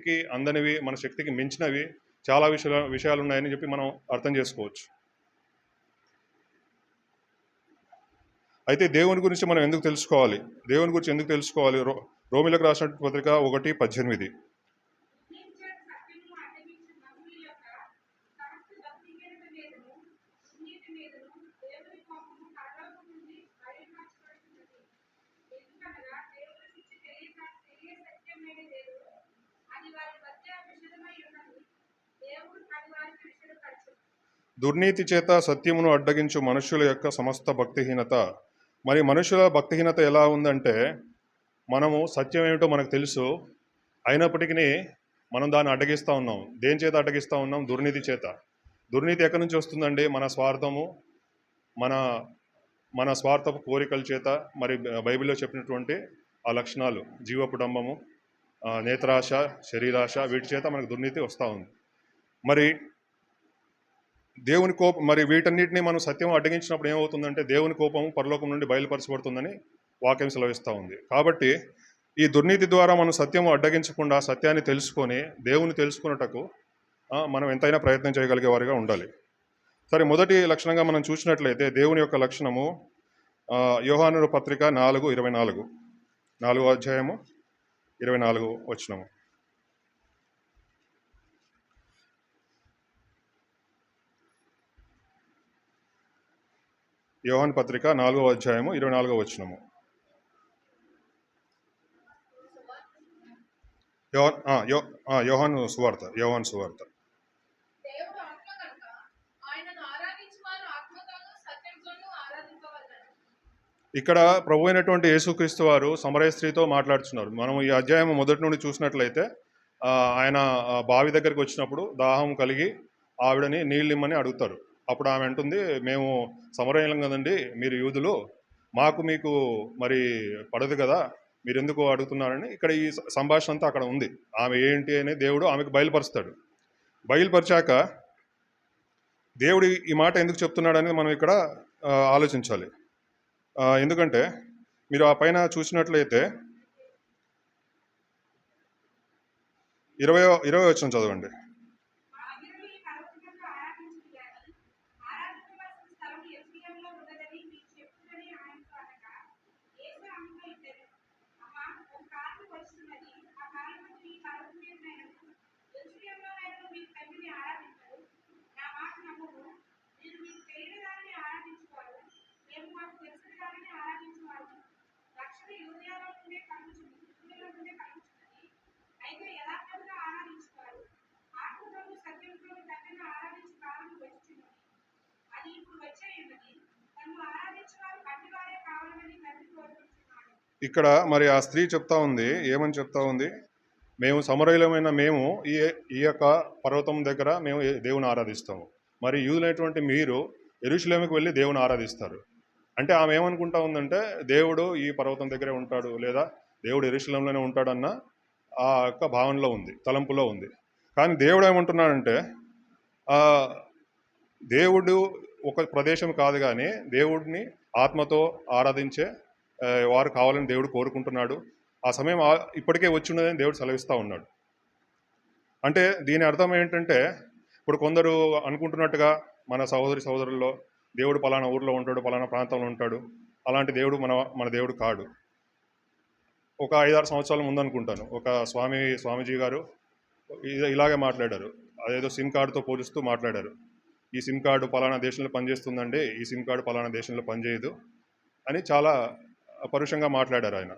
శక్తికి అందనివి మన శక్తికి మించినవి చాలా విషయాలు విషయాలు ఉన్నాయని చెప్పి మనం అర్థం చేసుకోవచ్చు. అయితే దేవుని గురించి మనం ఎందుకు తెలుసుకోవాలి? దేవుని గురించి ఎందుకు తెలుసుకోవాలి? రో రోమిలకు రాసిన పత్రిక ఒకటి పద్దెనిమిది. దుర్నీతి చేత సత్యమును అడ్డగించు మనుషుల యొక్క సమస్త భక్తిహీనత. మరి మనుషుల భక్తిహీనత ఎలా ఉందంటే మనము సత్యం ఏమిటో మనకు తెలుసు. అయినప్పటికీ మనం దాన్ని అడ్డగిస్తూ ఉన్నాం. దేని చేత అడ్డగిస్తూ ఉన్నాం? దుర్నీతి చేత. దుర్నీతి ఎక్కడి నుంచి వస్తుందండి? మన స్వార్థము మన మన స్వార్థపు కోరికల చేత. మరి బైబిల్లో చెప్పినటువంటి ఆ లక్షణాలు జీవపుడంబము కుటుంబము నేత్రాశ శరీరాశ వీటి చేత మనకు దుర్నీతి వస్తూ ఉంది. మరి దేవుని కోపం మరి వీటన్నిటిని మనం సత్యం అడ్డగించినప్పుడు ఏమవుతుందంటే దేవుని కోపం పరలోకం నుండి బయలుపరచబడుతుందని వాక్యం సెలవిస్తూ ఉంది. కాబట్టి ఈ దుర్నీతి ద్వారా మనం సత్యం అడ్డగించకుండా సత్యాన్ని తెలుసుకొని దేవుని తెలుసుకున్నటకు మనం ఎంతైనా ప్రయత్నం చేయగలిగే వారిగా ఉండాలి. సరే మొదటి లక్షణంగా మనం చూసినట్లయితే దేవుని యొక్క లక్షణము ఆ, పత్రిక నాలుగు ఇరవై నాలుగు. నాలుగో అధ్యాయము ఇరవై నాలుగు వచ్చినము యోహాన్ పత్రిక నాలుగో అధ్యాయము ఇరవై నాలుగో వచ్చినము యోహాన్ యోహాను సువార్త యోహాన్ సువార్త. ఇక్కడ ప్రభు అయినటువంటి యేసుక్రీస్తు వారు సమరయ స్త్రీతో మాట్లాడుతున్నారు మనం ఈ అధ్యాయం మొదటి నుండి చూసినట్లయితే ఆయన బావి దగ్గరికి వచ్చినప్పుడు దాహం కలిగి ఆవిడని నీళ్ళు ఇమ్మని అడుగుతారు. అప్పుడు ఆమె అంటుంది మేము సమరయం కదండి మీరు యూదులు. మాకు మీకు మరి పడదు కదా మీరు ఎందుకు అడుగుతున్నారని ఇక్కడ ఈ సంభాషణ అంతా అక్కడ ఉంది. ఆమె ఏంటి అని దేవుడు ఆమెకు బయలుపరుస్తాడు. బయలుపరిచాక దేవుడు ఈ మాట ఎందుకు చెప్తున్నాడు అనేది మనం ఇక్కడ ఆలోచించాలి. ఎందుకంటే మీరు ఆ పైన చూసినట్లయితే ఇరవై ఇరవై వచ్చిన చదవండి ఆ అగ్నిని పర్వతములను ఆరాధించుడి గాని ఆరాధించవలసిన స్థలం యెరూషలేములో ఉన్నదని మీకు చెప్పునని ఆయనతో అనగా, యేసు ఆమెతో ఇట్లనెను, అమ్మా, ఒక కాలము వస్తున్నది, ఆ కాలమందు ఈ పర్వతం మీదనైనను, యెరూషలేములోనైనను మీకు తండ్రిని ఆరాధించరు. నా మాట నమ్ముము. మీరు మీకు తెలియని దానిని ఆరాధించువారు, మేము మాకు తెలిసిన దానిని ఆరాధించువారు. రక్షణ యూదయలో నుండే కలుగుచున్నది, యూదయలో నుండే కలుగుచున్నది. అయితే యథార్థంగా ఆరాధించువారు ఆత్మతోను సత్యంతోను తండ్రిని ఆరాధించు కాలం వచ్చుచున్నది అది ఇప్పుడు వచ్చే ఉన్నది తను ఆరాధించేవారు పట్టివారే కావాలని తండ్రి కోరుకుంటున్నాడు ఇక్కడ మరి ఆ స్త్రీ చెప్తా ఉంది ఏమని చెప్తా ఉంది? మేము సమరయులమైన మేము ఈ ఈ యొక్క పర్వతం దగ్గర మేము దేవుని ఆరాధిస్తాము. మరి యూదులైనటువంటి మీరు ఎరుషులేమికి వెళ్ళి దేవుని ఆరాధిస్తారు. అంటే ఆమె ఏమనుకుంటా ఉందంటే దేవుడు ఈ పర్వతం దగ్గరే ఉంటాడు లేదా దేవుడు ఎరుశలంలోనే ఉంటాడన్న ఆ యొక్క భావనలో ఉంది తలంపులో ఉంది. కానీ దేవుడు ఏమంటున్నాడంటే దేవుడు ఒక ప్రదేశం కాదు కానీ దేవుడిని ఆత్మతో ఆరాధించే వారు కావాలని దేవుడు కోరుకుంటున్నాడు. ఆ సమయం ఆ- ఇప్పటికే వచ్చి ఉన్నదని దేవుడు సెలవిస్తూ ఉన్నాడు. అంటే దీని అర్థం ఏంటంటే ఇప్పుడు కొందరు అనుకుంటున్నట్టుగా మన సహోదరి సహోదరుల్లో దేవుడు పలానా ఊర్లో ఉంటాడు పలానా ప్రాంతంలో ఉంటాడు. అలాంటి దేవుడు మన మన దేవుడు కాడు. ఒక ఐదారు సంవత్సరాల ముందు అనుకుంటాను. ఒక స్వామి స్వామీజీ గారు ఇలాగే మాట్లాడారు. అదేదో సిమ్ కార్డుతో పోలుస్తూ మాట్లాడారు. ఈ సిమ్ కార్డు పలానా దేశంలో పనిచేస్తుందండి ఈ సిమ్ కార్డు పలానా దేశంలో పనిచేయదు అని చాలా పరుషంగా మాట్లాడారు ఆయన.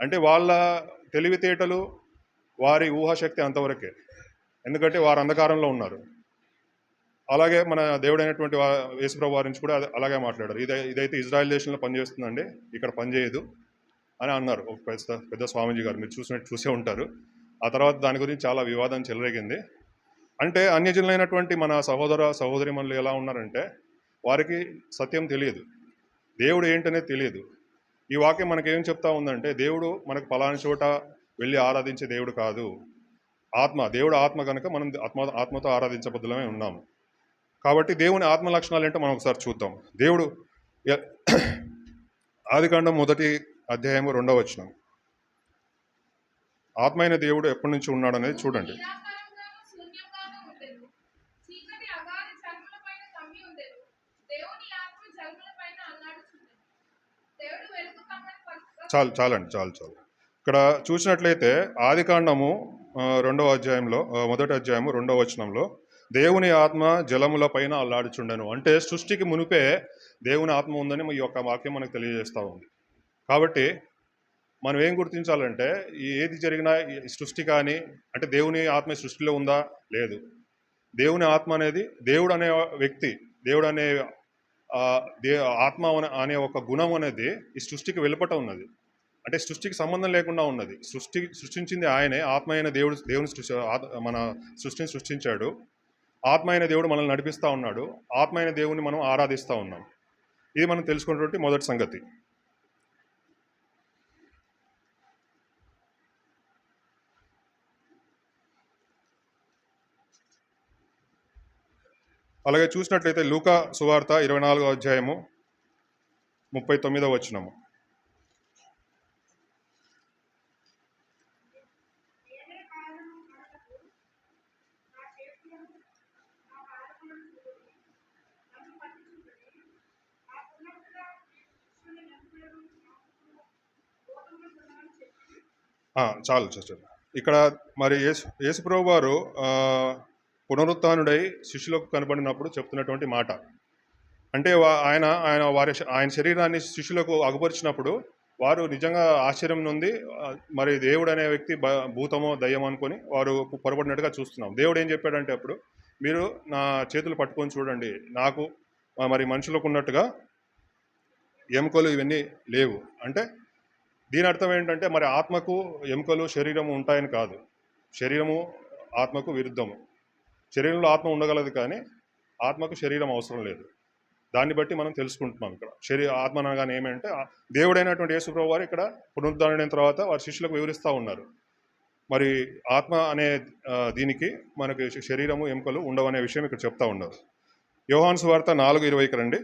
అంటే వాళ్ళ తెలివితేటలు వారి ఊహాశక్తి అంతవరకే. ఎందుకంటే వారు అంధకారంలో ఉన్నారు. అలాగే మన దేవుడైనటువంటి యేసుప్రభు వారి నుంచి కూడా అలాగే మాట్లాడారు. ఇదే ఇదైతే ఇజ్రాయెల్ దేశంలో పనిచేస్తుందండి ఇక్కడ పనిచేయదు అని అన్నారు. ఒక పెద్ద పెద్ద స్వామీజీ గారు మీరు చూసినట్టు చూసే ఉంటారు. ఆ తర్వాత దాని గురించి చాలా వివాదం చెలరేగింది. అంటే అన్యజనులైనటువంటి మన సహోదర సహోదరిమణులు ఎలా ఉన్నారంటే వారికి సత్యం తెలియదు. దేవుడు ఏంటనేది తెలియదు. ఈ వాక్యం మనకేం చెప్తా ఉందంటే దేవుడు మనకు పలాని చోట వెళ్ళి ఆరాధించే దేవుడు కాదు. ఆత్మ దేవుడు ఆత్మ కనుక మనం ఆత్మ ఆత్మతో ఆరాధించబద్దులమే ఉన్నాము. కాబట్టి దేవుని ఆత్మ లక్షణాలు ఏంటో మనం ఒకసారి చూద్దాం. దేవుడు ఆదికాండం మొదటి అధ్యాయము రెండవ వచనం. ఆత్మ అయిన దేవుడు ఎప్పటి నుంచి ఉన్నాడు అనేది చూడండి నిరాకారంగాను శూన్యంగాను ఉండెను చీకటి అగాధ జలములపైన కమ్మి ఉండెను దేవుని ఆత్మ జలములపైన అల్లాడుచుండెను దేవుడు వెలుగు కమ్మని పలుకుగా చాలు చాలండి చాలు చాలు. ఇక్కడ చూసినట్లయితే ఆదికాండము రెండవ అధ్యాయంలో మొదటి అధ్యాయము రెండవ వచనంలో దేవుని ఆత్మ జలముల పైన అల్లాడుచుండెను. అంటే సృష్టికి మునిపే దేవుని ఆత్మ ఉందని ఈ యొక్క వాక్యం మనకు తెలియజేస్తూ ఉంది. కాబట్టి మనం ఏం గుర్తించాలంటే ఏది జరిగినా సృష్టి కానీ అంటే దేవుని ఆత్మ సృష్టిలో ఉందా? లేదు. దేవుని ఆత్మ అనేది దేవుడు అనే వ్యక్తి దేవుడు అనే దే ఆత్మ అనే ఒక గుణం అనేది ఈ సృష్టికి వెలుపట ఉన్నది. అంటే సృష్టికి సంబంధం లేకుండా ఉన్నది. సృష్టి సృష్టించింది ఆయనే. ఆత్మ అయిన దేవుడు దేవుని సృష్టి మన సృష్టిని సృష్టించాడు. ఆత్మ అయిన దేవుడు మనల్ని నడిపిస్తూ ఉన్నాడు. ఆత్మ అయిన దేవుని మనం ఆరాధిస్తూ ఉన్నాం. ఇది మనం తెలుసుకున్నటువంటి మొదటి సంగతి. అలాగే చూసినట్లయితే లూకా సువార్త ఇరవై నాలుగో అధ్యాయము ముప్పై తొమ్మిదో వచనము ఏదైనా కారణం మనకు నా చేతులను నా పాదములను చూడండి నన్ను పట్టించుకుని నాకున్నట్టుగా శిష్యుని నన్ను లోకములను చెప్పి ఆ, చాలు సిస్టర్. ఇక్కడ మరి యేసు యేసుప్రభు వారు పునరుత్డై శిష్యులకు కనబడినప్పుడు చెప్తున్నటువంటి మాట. అంటే వా- ఆయన ఆయన వారి ఆయన శరీరాన్ని శిష్యులకు అగుపరిచినప్పుడు వారు నిజంగా ఆశ్చర్యం నుండి మరి దేవుడు అనే వ్యక్తి బ- భూతమో దయ్యం అనుకొని వారు పొరపడినట్టుగా చూస్తున్నాం. దేవుడు ఏం చెప్పాడంటే అప్పుడు మీరు నా చేతులు పట్టుకొని చూడండి. నాకు మరి మనుషులకు ఉన్నట్టుగా ఎముకలు ఇవన్నీ లేవు. అంటే దీని అర్థం ఏంటంటే మరి ఆత్మకు ఎముకలు శరీరము ఉంటాయని కాదు. శరీరము ఆత్మకు విరుద్ధము. శరీరంలో ఆత్మ ఉండగలదు కానీ ఆత్మకు శరీరం అవసరం లేదు. దాన్ని బట్టి మనం తెలుసుకుంటున్నాం ఇక్కడ. శరీర ఆత్మ అనగానే ఏమంటే దేవుడైనటువంటి యేసుప్రభు వారు ఇక్కడ పునరుద్ధరణ తర్వాత వారి శిష్యులకు వివరిస్తూ ఉన్నారు. మరి ఆత్మ అనే దీనికి మనకి శరీరము ఎముకలు ఉండవనే విషయం ఇక్కడ చెప్తా ఉన్నారు. యోహాన్స్ వార్త నాలుగు ఇరవైకి రండి.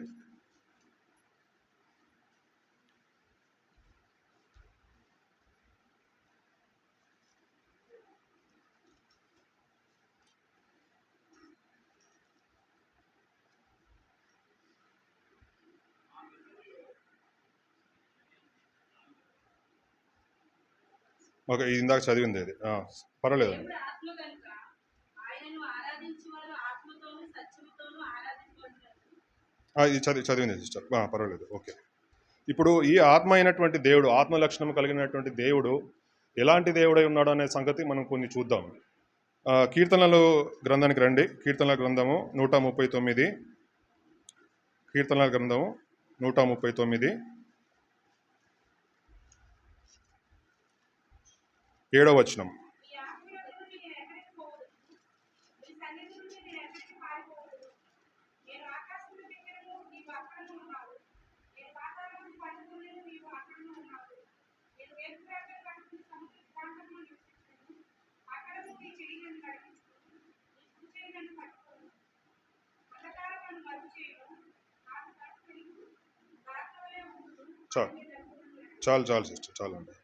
ఓకే ఇది ఇందాక చదివింది అది. ఆ, ఇది చదివి చదివింది సిస్టర్. పర్వాలేదు. ఓకే. ఇప్పుడు ఈ ఆత్మ అయినటువంటి దేవుడు ఆత్మ లక్షణం కలిగినటువంటి దేవుడు ఎలాంటి దేవుడై ఉన్నాడు అనే సంగతి మనం కొన్ని చూద్దాం. కీర్తనలు గ్రంథానికి రండి. కీర్తనల గ్రంథము నూట ముప్పై తొమ్మిది. కీర్తనల గ్రంథము నూట ముప్పై తొమ్మిది. ఏడవ వచనం. చాలు చాలు చాలు సిస్టర్ చాలు అండి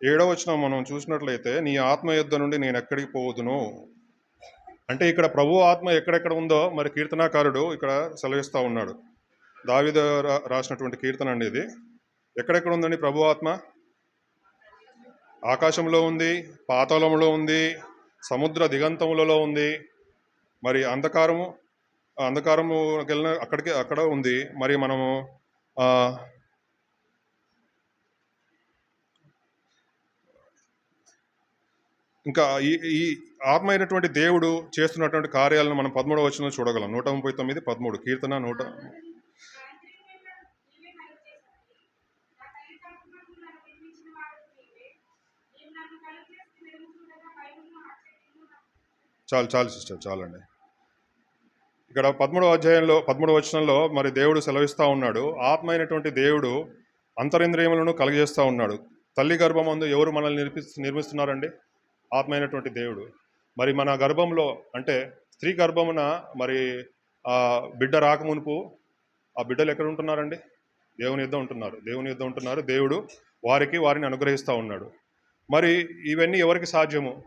ఏడవ వచనం మనం చూసినట్లయితే నీ ఆత్మ యుద్ధ నుండి నేను ఎక్కడికి పోవదును? అంటే ఇక్కడ ప్రభు ఆత్మ ఎక్కడెక్కడ ఉందో మరి కీర్తనాకారుడు ఇక్కడ సెలవిస్తూ ఉన్నాడు. దావిద రాసినటువంటి కీర్తన అండి ఇది. ఎక్కడెక్కడ ఉందండి ప్రభు ఆత్మ? ఆకాశంలో ఉంది పాతాళంలో ఉంది సముద్ర దిగంతములలో ఉంది మరి అంధకారము అంధకారము వెళ్ళిన అక్కడికి అక్కడ ఉంది. మరి మనము ఇంకా ఈ ఈ ఆత్మ అయినటువంటి దేవుడు చేస్తున్నటువంటి కార్యాలను మనం పదమూడవ వచనంలో చూడగలం. నూట ముప్పై తొమ్మిది పదమూడు. కీర్తన నూట చాలు చాలు సిస్టర్ చాలండి. ఇక్కడ పదమూడవ అధ్యాయంలో పదమూడవ వచనంలో మరి దేవుడు సెలవిస్తూ ఉన్నాడు. ఆత్మ అయినటువంటి దేవుడు అంతరింద్రియములను కలిగజేస్తూ ఉన్నాడు. తల్లి గర్భమందు ఎవరు మనల్ని నిర్మి నిర్మిస్తున్నారండి? ఆత్మ అయినటువంటి దేవుడు. మరి మన గర్భంలో అంటే స్త్రీ గర్భమున మరి ఆ బిడ్డ రాకమునుపు ఆ బిడ్డలు ఎక్కడ ఉంటున్నారండి? దేవుని యుద్ధం ఉంటున్నారు. దేవుని యుద్ధం ఉంటున్నారు. దేవుడు వారికి వారిని అనుగ్రహిస్తూ ఉన్నాడు. మరి ఇవన్నీ ఎవరికి సాధ్యము?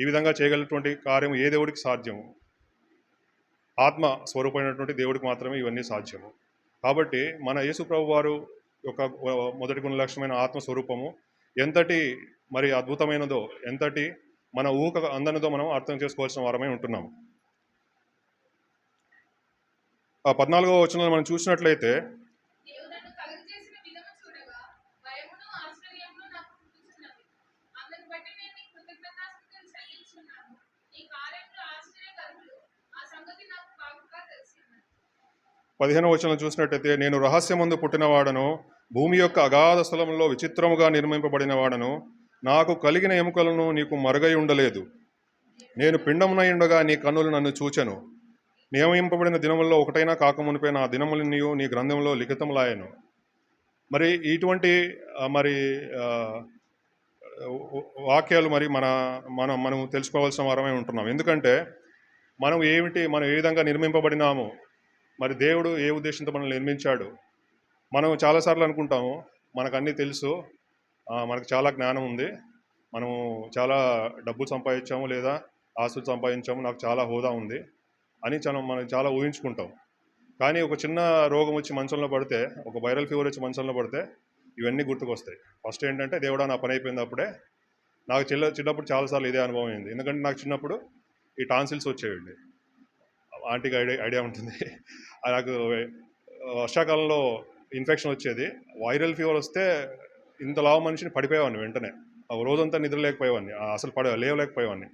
ఈ విధంగా చేయగలిగినటువంటి కార్యము ఏ దేవుడికి సాధ్యము? ఆత్మ స్వరూపమైనటువంటి దేవుడికి మాత్రమే ఇవన్నీ సాధ్యము. కాబట్టి మన యేసు ప్రభు వారు యొక్క మొదటి గుణ లక్ష్యమైన ఆత్మ స్వరూపము ఎంతటి మరి అద్భుతమైనదో ఎంతటి మన ఊహ అందనిదో మనం అర్థం చేసుకోవాల్సిన వారమై ఉంటున్నాము ఆ పద్నాలుగో వచనంలో మనం చూసినట్లయితే పదిహేను వచనం చూసినట్టయితే నేను రహస్యమందు పుట్టినవాడను భూమి యొక్క అగాధ స్థలంలో విచిత్రముగా నిర్మింపబడిన వాడను నాకు కలిగిన ఎముకలను నీకు మరుగై ఉండలేదు. నేను పిండమునై ఉండగా నీ కన్నులు నన్ను చూచెను. నియమింపబడిన దినముల్లో ఒకటైనా కాకమునిపై నా దినములు నీవు నీ గ్రంథంలో లిఖితములాయను. మరి ఇటువంటి మరి వాక్యాలు మరి మన మనం మనం తెలుసుకోవాల్సిన వారమే ఉంటున్నాం. ఎందుకంటే మనం ఏమిటి మనం ఏ విధంగా నిర్మింపబడినాము మరి దేవుడు ఏ ఉద్దేశంతో మనల్ని నిర్మించాడు మనం చాలాసార్లు అనుకుంటాము మనకు అన్నీ తెలుసు మనకు చాలా జ్ఞానం ఉంది. మనము చాలా డబ్బులు సంపాదించాము లేదా ఆస్తులు సంపాదించాము నాకు చాలా హోదా ఉంది అని చాలా మనం చాలా ఊహించుకుంటాం. కానీ ఒక చిన్న రోగం వచ్చి మంచంలో పడితే ఒక వైరల్ ఫీవర్ వచ్చి మంచంలో పడితే ఇవన్నీ గుర్తుకొస్తాయి. ఫస్ట్ ఏంటంటే దేవుడా నా పని అయిపోయింది అప్పుడే. నాకు చిన్న చిన్నప్పుడు చాలాసార్లు ఇదే అనుభవం అయింది. ఎందుకంటే నాకు చిన్నప్పుడు ఈ టాన్సిల్స్ వచ్చేయండి ఆంటీకి ఐడియా ఐడియా ఉంటుంది. అది నాకు వర్షాకాలంలో ఇన్ఫెక్షన్ వచ్చేది. వైరల్ ఫీవర్ వస్తే ఇంత లావు మనిషిని పడిపోయేవాడిని వెంటనే. ఆ రోజంతా నిద్ర లేకపోయేవాడిని అసలు పడ లేవలేకపోయేవాడిని.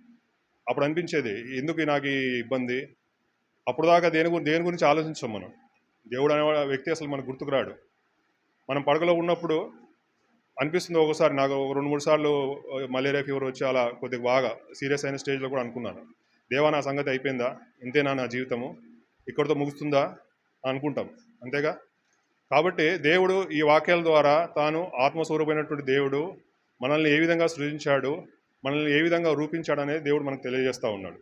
అప్పుడు అనిపించేది ఎందుకు నాకు ఈ ఇబ్బంది? అప్పుడు దాకా దేని గురించి దేని గురించి ఆలోచించాం మనం? దేవుడు అనే వ్యక్తి అసలు మనకు గుర్తుకురాడు మనం పడకలో ఉన్నప్పుడు అనిపిస్తుంది ఒకసారి నాకు ఒక రెండు మూడు సార్లు మలేరియా ఫీవర్ వచ్చి అలా కొద్దిగా బాగా సీరియస్ అయిన స్టేజ్లో కూడా అనుకున్నాను. దేవా నా సంగతి అయిపోయిందా? ఇంతేనా నా జీవితము? ఇక్కడితో ముగుస్తుందా? అనుకుంటాం. అంతేగా? కాబట్టి దేవుడు ఈ వాక్యాల ద్వారా తాను ఆత్మస్వరూపమైనటువంటి దేవుడు మనల్ని ఏ విధంగా సృజించాడు మనల్ని ఏ విధంగా రూపించాడు అనేది దేవుడు మనకు తెలియజేస్తూ ఉన్నాడు.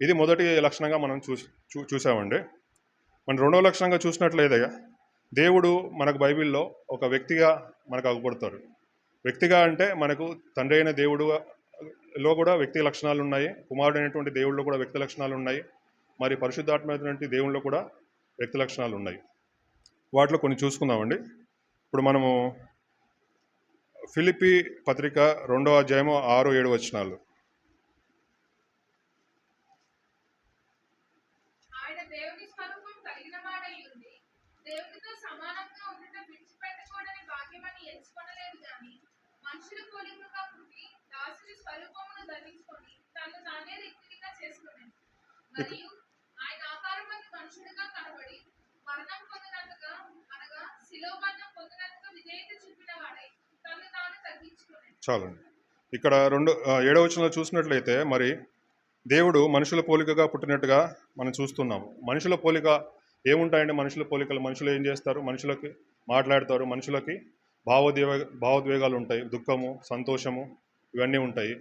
ఇది మొదటి లక్షణంగా మనం చూ చూ చూసామండి. మన రెండవ లక్షణంగా చూసినట్లయితే దేవుడు మనకు బైబిల్లో ఒక వ్యక్తిగా మనకు అగుపడతారు వ్యక్తిగా అంటే మనకు తండ్రి అయిన దేవుడు లో కూడా వ్యక్తి లక్షణాలు ఉన్నాయి కుమారుడు అయినటువంటి దేవుడిలో కూడా వ్యక్తి లక్షణాలు ఉన్నాయి మరి పరిశుద్ధాత్మైనటువంటి దేవుళ్ళు కూడా వ్యక్తి లక్షణాలు ఉన్నాయి. వాటిలో కొన్ని చూసుకుందామండి. ఇప్పుడు మనము ఫిలిపి పత్రిక రెండో అధ్యాయము ఆరు ఏడు వచనాలు. ఆయన మనుషుడిగా కనబడి మరణం పొందినట్టుగా అనగా శిలోమరణం పొందినట్టుగా విధేయత చూపిన వాడై తను తాను తగ్గించుకున్నాడు. చాలండి. ఇక్కడ రెండు ఏడవ వచనంలో చూసినట్లయితే మరి దేవుడు మనుషుల పోలికగా పుట్టినట్టుగా మనం చూస్తున్నాము మనుషుల పోలిక ఏముంటాయండి? మనుషుల పోలికలు మనుషులు ఏం చేస్తారు? మనుషులకి మాట్లాడతారు మనుషులకి భావోద్వేగ భావోద్వేగాలు ఉంటాయి దుఃఖము సంతోషము ఇవన్నీ ఉంటాయి.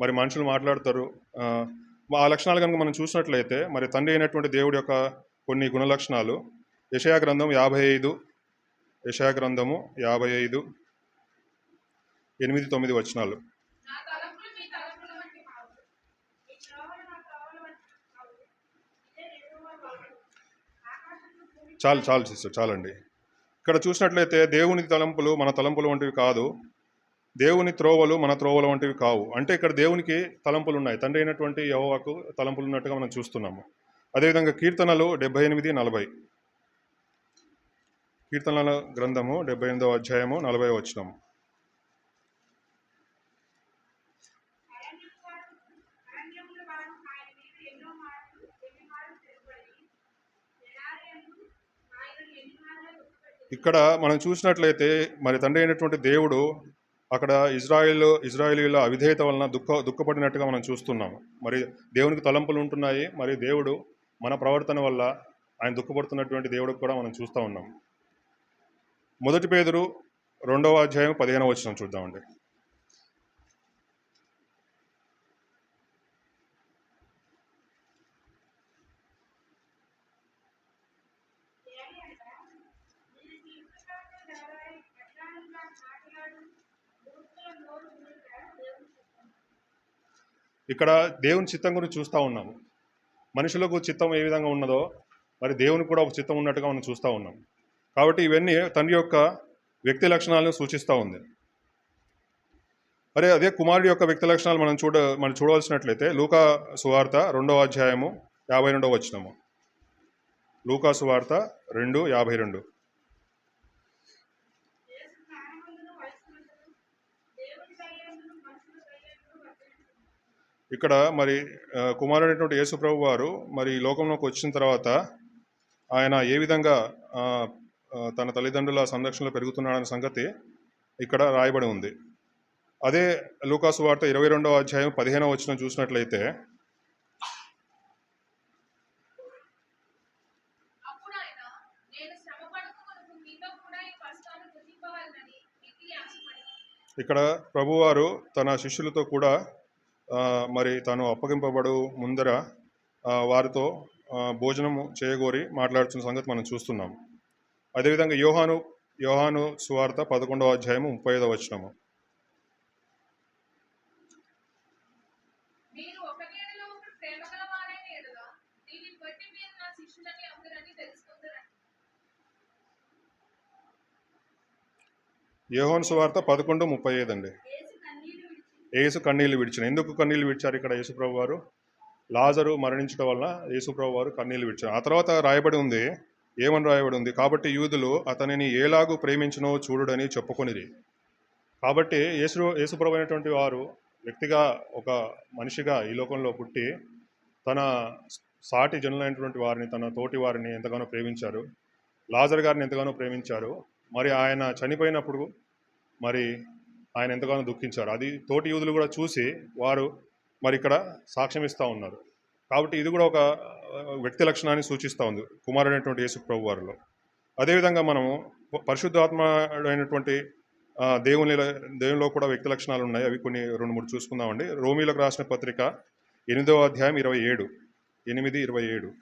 మరి మనుషులు మాట్లాడతారు ఆ లక్షణాలు కనుక మనం చూసినట్లయితే మరి తండ్రి అయినటువంటి దేవుడి యొక్క కొన్ని గుణలక్షణాలు యషయా గ్రంథం యాభై ఐదు. యషయా గ్రంథము యాభై ఐదు. ఎనిమిది తొమ్మిది వచనాలు. చాలు చాలు సిస్టర్ చాలండి. ఇక్కడ చూసినట్లయితే దేవుని తలంపులు మన తలంపులు వంటివి కాదు. దేవుని త్రోవలు మన త్రోవలు వంటివి కావు. అంటే ఇక్కడ దేవునికి తలంపులు ఉన్నాయి తండ్రి అయినటువంటి యహోవాకు తలంపులు ఉన్నట్టుగా మనం చూస్తున్నాము. అదేవిధంగా కీర్తనలు డెబ్బై ఎనిమిది నలభై. కీర్తనల గ్రంథము డెబ్బై ఎనిమిదవ అధ్యాయము నలభై వచ్చినము ఇక్కడ మనం చూసినట్లయితే మరి తండ్రి అయినటువంటి దేవుడు అక్కడ ఇజ్రాయిల్ ఇజ్రాయిలీల అవిధేయత వలన దుఃఖ దుఃఖపడినట్టుగా మనం చూస్తున్నాము మరి దేవునికి తలంపులు ఉంటున్నాయి. మరి దేవుడు మన ప్రవర్తన వల్ల ఆయన దుఃఖపడుతున్నటువంటి దేవుడికి కూడా మనం చూస్తూ ఉన్నాం. మొదటి పేదరు రెండవ అధ్యాయం పదిహేనవ వచనం చూద్దామండి. ఇక్కడ దేవుని చిత్తం గురించి చూస్తూ ఉన్నాము. మనుషులకు చిత్తం ఏ విధంగా ఉన్నదో మరి దేవునికి కూడా ఒక చిత్తం ఉన్నట్టుగా మనం చూస్తూ ఉన్నాము. కాబట్టి ఇవన్నీ తండ్రి యొక్క వ్యక్తి లక్షణాలను సూచిస్తూ ఉంది. మరి అదే కుమారుడి యొక్క వ్యక్తి లక్షణాలు మనం చూడ మనం చూడవలసినట్లయితే లూకా సువార్త రెండవ అధ్యాయము యాభై రెండవ వచ్చినము లూకా సువార్త రెండు యాభై రెండు. ఇక్కడ మరి కుమారుడైనటువంటి యేసు ప్రభు వారు మరి లోకంలోకి వచ్చిన తర్వాత ఆయన ఏ విధంగా తన తల్లిదండ్రుల సంరక్షణలో పెరుగుతున్నాడనే సంగతి ఇక్కడ రాయబడి ఉంది. అదే లూకాసు వార్త ఇరవై రెండవ అధ్యాయం పదిహేనవ వచ్చిన చూసినట్లయితే ఇక్కడ ప్రభువారు తన శిష్యులతో కూడా మరి తాను అప్పగింపబడు ముందర వారితో ఆ, భోజనము చేయగోరి మాట్లాడుతున్న సంగతి మనం చూస్తున్నాం. అదేవిధంగా యోహాను యోహాను సువార్త పదకొండవ అధ్యాయము ముప్పై ఐదవ తెలుసుకుందరని. యోహాను సువార్త పదకొండు ముప్పై ఐదు అండి. యేసు యేసు కన్నీళ్ళు విడిచిన ఎందుకు కన్నీళ్ళు విడిచారు ఇక్కడ యేసు ప్రభు వారు లాజరు మరణించడం వల్ల యేసు ప్రభు వారు కన్నీళ్ళు విడిచారు. ఆ తర్వాత రాయబడి ఉంది ఏమని రాయబడి ఉంది కాబట్టి యూదులు అతనిని ఏలాగు ప్రేమించినో చూడుడని చెప్పుకొనిది కాబట్టి యేసు యేసుప్రభు అయినటువంటి వారు వ్యక్తిగా ఒక మనిషిగా ఈ లోకంలో పుట్టి తన సాటి జనులైనటువంటి వారిని తన తోటి వారిని ఎంతగానో ప్రేమించారు. లాజర్ గారిని ఎంతగానో ప్రేమించారు. మరి ఆయన చనిపోయినప్పుడు మరి ఆయన ఎంతగానో దుఃఖించారు. అది తోటి యూదులు కూడా చూసి వారు మరి ఇక్కడ సాక్ష్యం ఇస్తూ ఉన్నారు. కాబట్టి ఇది కూడా ఒక వ్యక్తి లక్షణాన్ని సూచిస్తూ ఉంది కుమారుడైనటువంటి యేసు ప్రభు వారిలో. అదేవిధంగా మనము ప- దేవుని దేవునిలో కూడా వ్యక్తి లక్షణాలు ఉన్నాయి. అవి కొన్ని రెండు మూడు చూసుకుందామండి. రోమిలకు రాసిన పత్రిక ఎనిమిదవ అధ్యాయం ఇరవై ఏడు. ఎనిమిది ఇరవై ఏడు.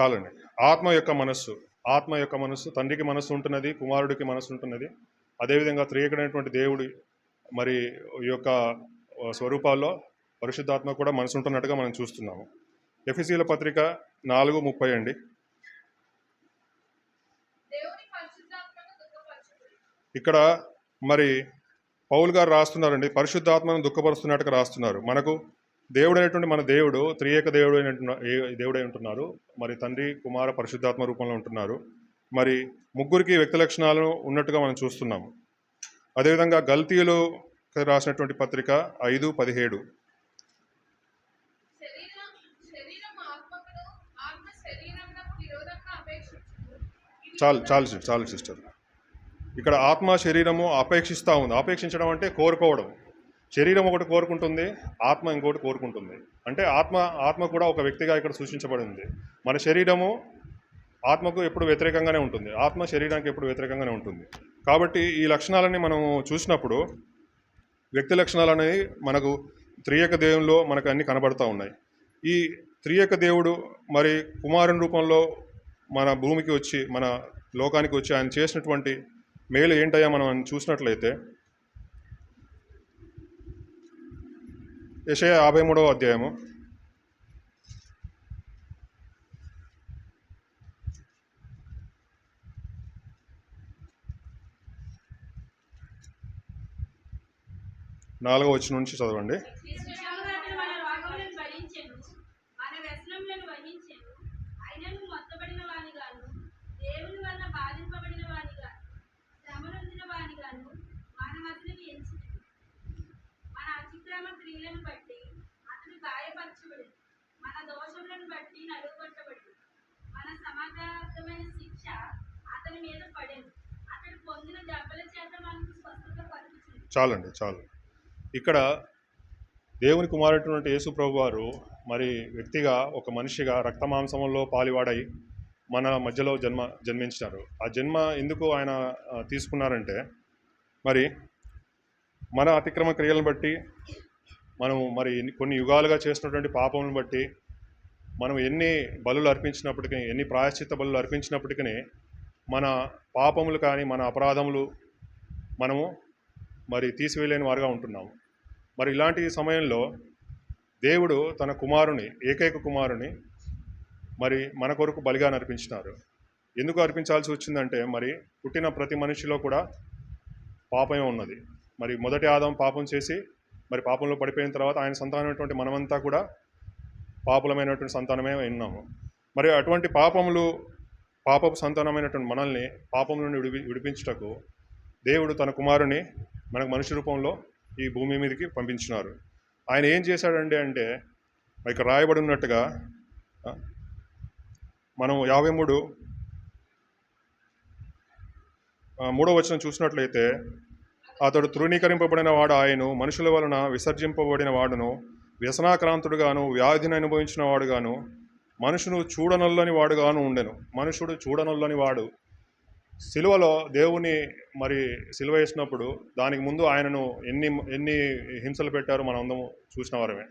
చాలండి. ఆత్మ యొక్క మనస్సు ఆత్మ యొక్క మనస్సు తండ్రికి మనస్సు ఉంటున్నది కుమారుడికి మనస్సు ఉంటున్నది అదేవిధంగా త్రియకుడైనటువంటి దేవుడి మరి ఈ యొక్క స్వరూపాల్లో పరిశుద్ధాత్మ కూడా మనసు ఉంటున్నట్టుగా మనం చూస్తున్నాము. ఎఫ్ఎసీల పత్రిక నాలుగు ముప్పై అండి. ఇక్కడ మరి పౌల్ గారు రాస్తున్నారండి పరిశుద్ధాత్మను దుఃఖపరుస్తున్నట్టుగా రాస్తున్నారు. మనకు దేవుడు అనేటువంటి మన దేవుడు త్రియేక దేవుడు అయినటువంటి ఏ- దేవుడై ఉంటున్నారు. మరి తండ్రి కుమార పరిశుద్ధాత్మ రూపంలో ఉంటున్నారు. మరి ముగ్గురికి వ్యక్తి లక్షణాలను ఉన్నట్టుగా మనం చూస్తున్నాము. అదేవిధంగా గల్తీలు రాసినటువంటి పత్రిక ఐదు పదిహేడు. చాలు చాలు సిస్టర్, చాలు సిస్టర్. ఇక్కడ ఆత్మ శరీరము అపేక్షిస్తూ ఉంది. అపేక్షించడం అంటే కోరుకోవడం. శరీరం ఒకటి కోరుకుంటుంది ఆత్మ ఇంకోటి కోరుకుంటుంది. అంటే ఆత్మ ఆత్మ కూడా ఒక వ్యక్తిగా ఇక్కడ సూచించబడింది. మన శరీరము ఆత్మకు ఎప్పుడు వ్యతిరేకంగానే ఉంటుంది. ఆత్మ శరీరానికి ఎప్పుడు వ్యతిరేకంగానే ఉంటుంది. కాబట్టి ఈ లక్షణాలని మనం చూసినప్పుడు వ్యక్తి లక్షణాలు అనేవి మనకు త్రియక దేవుల్లో మనకు అన్ని కనబడుతూ ఉన్నాయి. ఈ త్రియక దేవుడు మరి కుమారుని రూపంలో మన భూమికి వచ్చి మన లోకానికి వచ్చి ఆయన చేసినటువంటి మేలు ఏంటయ్యా మనం చూసినట్లయితే యశయ యాభై మూడవ అధ్యాయము నాలుగో వచ్చిన నుంచి చదవండి నిశ్చయముగా అతడు మన రోగములను భరించెను మన వ్యసనములను వహించెను అయినను మొత్తబడిన వానిగాను దేవుని వల్ల బాధింపబడిన వానిగా శ్రమనొందిన వానిగాను మన మధ్యని ఎంచును మన అతిక్రమ క్రియలను బట్టి అతడు గాయపరచబడి మన దోషములను బట్టి నలుగొట్టబడి మన సమాధానమైన శిక్ష అతని మీద పడెను అతడు పొందిన దెబ్బల చేత మనకు స్వస్థత కలుగుతుంది చాలండి చాలు. ఇక్కడ దేవుని కుమారుడైనటువంటి యేసు ప్రభు వారు మరి వ్యక్తిగా ఒక మనిషిగా రక్తమాంసంలో పాలివాడై మన మధ్యలో జన్మ జన్మించినారు. ఆ జన్మ ఎందుకు ఆయన తీసుకున్నారంటే మరి మన అతిక్రమ క్రియలను బట్టి మనము మరి కొన్ని యుగాలుగా చేసినటువంటి పాపములను బట్టి మనం ఎన్ని బలులు అర్పించినప్పటికీ ఎన్ని ప్రాయశ్చిత్త బలులు అర్పించినప్పటికీ మన పాపములు కానీ మన అపరాధములు మనము మరి తీసివేయలేని వారుగా ఉంటున్నాము. మరి ఇలాంటి సమయంలో దేవుడు తన కుమారుని ఏకైక కుమారుని మరి మన కొరకు బలిగా అర్పించినారు ఎందుకు అర్పించాల్సి వచ్చిందంటే మరి పుట్టిన ప్రతి మనిషిలో కూడా పాపమే ఉన్నది. మరి మొదటి ఆదాం పాపం చేసి మరి పాపంలో పడిపోయిన తర్వాత ఆయన సంతానమైనటువంటి మనమంతా కూడా పాపులమైనటువంటి సంతానమే ఉన్నాము. మరి అటువంటి పాపములు పాపపు సంతానమైనటువంటి మనల్ని పాపం నుండి విడిపి విడిపించుటకు దేవుడు తన కుమారుని మనకు మనిషి రూపంలో ఈ భూమి మీదకి పంపించినారు. ఆయన ఏం చేశాడండి అంటే ఇక్కడ రాయబడి ఉన్నట్టుగా మనం యాభై మూడు మూడో వచనం చూసినట్లయితే అతడు తృణీకరింపబడిన వాడు ఆయన మనుషుల వలన విసర్జింపబడిన వాడును వ్యసనాక్రాంతుడుగాను వ్యాధిని అనుభవించిన వాడుగాను మనుషును చూడనొల్లని వాడుగాను ఉండెను. మనుషుడు చూడనొల్లని వాడు. సిలువలో దేవుని మరి సిలువ వేసినప్పుడు దానికి ముందు ఆయనను ఎన్ని ఎన్ని హింసలు పెట్టారో మనం అందరం చూసిన వారమే.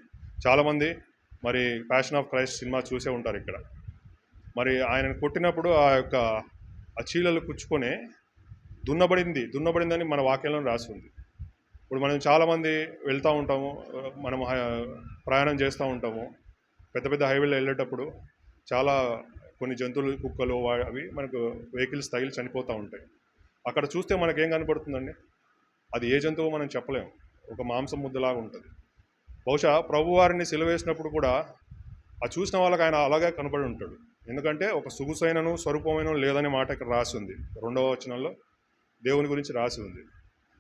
చాలామంది మరి ప్యాషన్ ఆఫ్ క్రైస్ట్ సినిమా చూసే ఉంటారు ఇక్కడ. మరి ఆయనను కొట్టినప్పుడు ఆ యొక్క ఆ చీలలు కుచ్చుకొని దున్నబడింది దున్నబడిందని మన వాక్యంలో రాసి ఉంది. ఇప్పుడు మనం చాలామంది వెళ్తూ ఉంటాము మనం ప్రయాణం చేస్తూ ఉంటాము. పెద్ద పెద్ద హైవేలో వెళ్ళేటప్పుడు చాలా కొన్ని జంతువులు కుక్కలు అవి మనకు వెహికల్స్ తగిలి చనిపోతూ ఉంటాయి. అక్కడ చూస్తే మనకేం కనపడుతుందండి? అది ఏ జంతువు మనం చెప్పలేము ఒక మాంసం ముద్దలాగా ఉంటుంది. బహుశా ప్రభువారిని సిలువేసినప్పుడు కూడా ఆ చూసిన వాళ్ళకి ఆయన అలాగే కనపడి ఉంటాడు. ఎందుకంటే ఒక సుగుసైనను స్వరూపమైన లేదనే మాట ఇక్కడ రాసి ఉంది. రెండవ వచనంలో దేవుని గురించి రాసి ఉంది.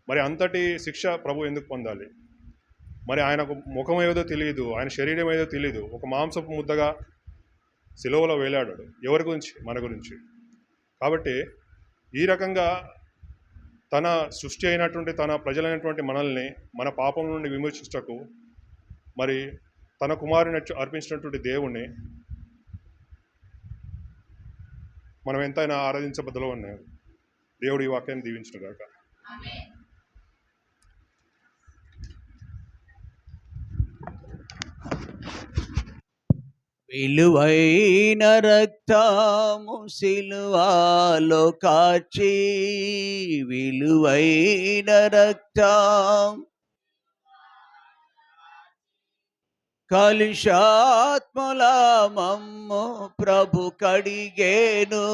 మరి అంతటి శిక్ష ప్రభు ఎందుకు పొందాలి? మరి ఆయనకు ముఖం ఏదో తెలియదు ఆయన శరీరం ఏదో తెలియదు. ఒక మాంసపు ముద్దగా సిలువలో వేలాడాడు. ఎవరి గురించి? మన గురించి. కాబట్టి ఈ రకంగా తన సృష్టి అయినటువంటి తన ప్రజలైనటువంటి మనల్ని మన పాపం నుండి విమోచించటకు మరి తన కుమారుని అర్పించినటువంటి దేవుణ్ణి మనం ఎంతైనా ఆరాధించబద్దలో ఉన్నాయి దేవుడు ఈ వాక్యాన్ని దీవించిన గాక. విలువైన రక్తము సిలువాలో కాచి విలువైన రక్తం కలుషాత్ముల మమ్ము ప్రభు కడిగేను.